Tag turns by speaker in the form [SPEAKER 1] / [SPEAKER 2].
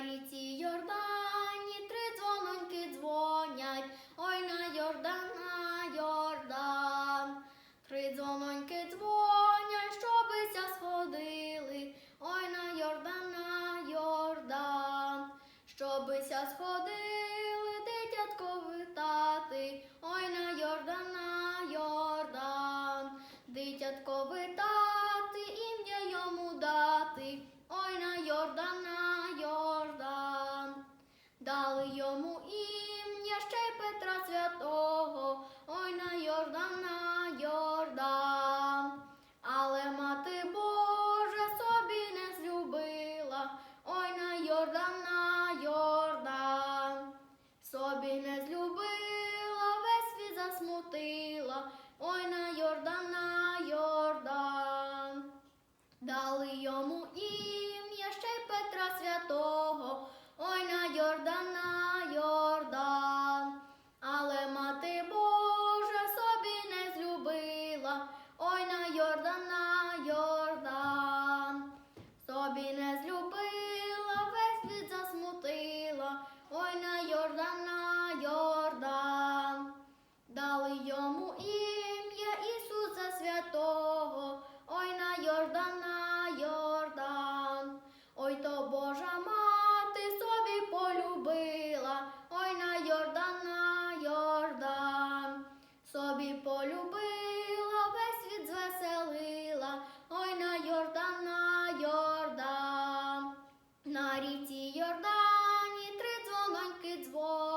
[SPEAKER 1] Ріці Йордані три дзвононьки дзвонять, ой на Йордан, на Йордан. Три дзвононьки дзвонять, щобися сходили, ой на Йордан, на Йордан. Щобися сходили, дитятко витати, ой на Йордан, на Йордан. Дитятко витати, ім'я йому дати, ой на Петра святого, ой на Йордан, на Йордан, але мати Божа собі не злюбила, ой на Йордан, на Йордан, собі не злюбила, весь світ засмутила, ой на Йордан, на Йордан, дали йому ім'я ще й Петра святого. Oradan Йордані три дзвононьки дзвон.